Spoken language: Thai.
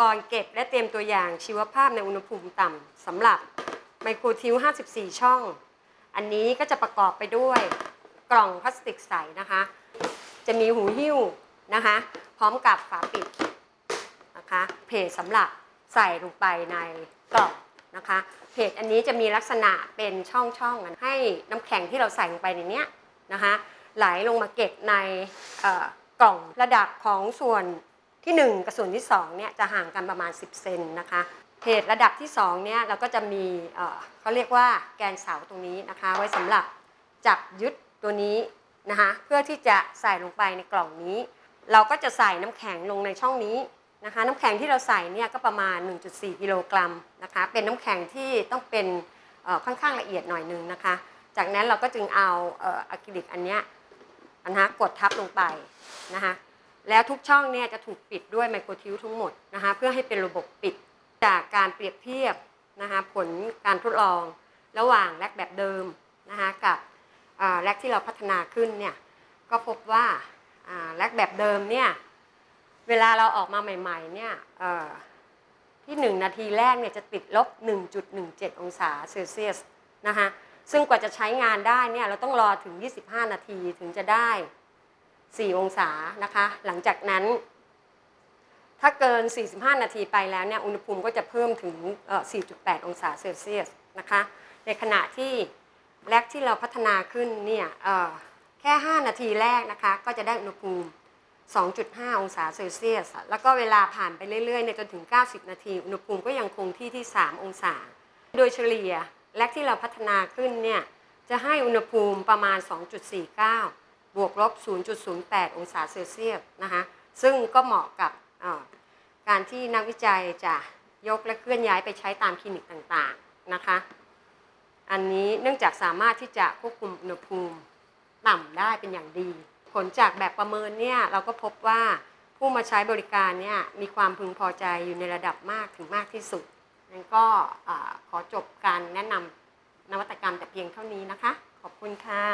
กรณ์เก็บและเตรียมตัวอย่างชีวภาพในอุณหภูมิต่ำสำหรับไมโครทิว 54 ช่อง อันนี้ก็จะประกอบไปด้วยกล่องพลาสติกใสนะคะ จะมีหูหิ้วนะคะ พร้อมกับฝาปิดนะคะ เพจสำหรับใส่ลงไปในกล่องนะคะ เพจอันนี้จะมีลักษณะเป็นช่องๆให้น้ำแข็งที่เราใส่ลงไปในนี้นะคะ ไหลลงมาเก็บในกล่องระดับของส่วน ที่ 1 กับส่วนที่2เนี่ยจะห่างกันประมาณ 10 เซนนะคะเพจระดับที่2เนี่ยเราก็จะมีเอ่อเขาเรียกว่าแกนเสาตรงนี้นะคะ ไว้สำหรับจับยึดตัวนี้นะคะเพื่อที่จะใส่ลงไปในกล่องนี้ เราก็จะใส่น้ำแข็งลงในช่องนี้นะคะน้ำแข็งที่เราใส่เนี่ยก็ประมาณ 1.4 กิโลกรัมนะคะเป็นน้ำแข็งที่ต้องเป็นเอ่อค่อนข้างละเอียดหน่อยนึงนะคะ จากนั้นเราก็จึงเอาเอ่ออะคริลิกอันเนี้ยนะคะกดทับลงไปนะคะ แล้วทุกช่องเนี่ยจะถูกปิดด้วยไมโครทิวทั้งหมดนะคะเพื่อให้เป็นระบบปิดจากการเปรียบเทียบนะคะผลการทดลองระหว่างแลกแบบเดิมนะคะกับแลกที่เราพัฒนาขึ้นเนี่ยก็พบว่าแลกแบบเดิมเนี่ยเวลาเราออกมาใหม่ๆเนี่ยเอ่อที่ 1 นาทีแรกเนี่ยจะติดลบ 1.17 องศาเซลเซียสนะคะซึ่งกว่าจะใช้งานได้เนี่ยเราต้องรอถึง 25 นาทีถึงจะได้ 4 องศานะคะ หลังจากนั้น ถ้าเกิน 45 นาทีไปแล้วเนี่ยอุณหภูมิก็จะเพิ่มถึง 4.8 องศาเซลเซียสนะคะ ในขณะที่แรกที่เราพัฒนาขึ้นเนี่ยแค่ 5 นาทีแรกนะคะ ก็จะได้อุณหภูมิ 2.5 องศาเซลเซียส แล้วก็เวลาผ่านไปเรื่อยๆเนี่ยจนถึง 90 นาที อุณหภูมิก็ยังคงที่ที่ 3 องศา โดยเฉลี่ยแรกที่เราพัฒนาขึ้นเนี่ยจะให้อุณหภูมิประมาณ 2.49 บวกลบ 0.08 องศาเซลเซียสนะคะซึ่งก็เหมาะกับการที่นักวิจัยจะยกและเคลื่อนย้ายไปใช้ตามคลินิกต่างๆนะคะ อันนี้เนื่องจากสามารถที่จะควบคุมอุณหภูมิต่ำได้เป็นอย่างดี ผลจากแบบประเมินเนี่ยเราก็พบว่าผู้มาใช้บริการเนี่ยมีความพึงพอใจอยู่ในระดับมากถึงมากที่สุดงั้นก็ขอจบการแนะนำนวัตกรรมแต่เพียงเท่านี้นะคะ ขอบคุณค่ะ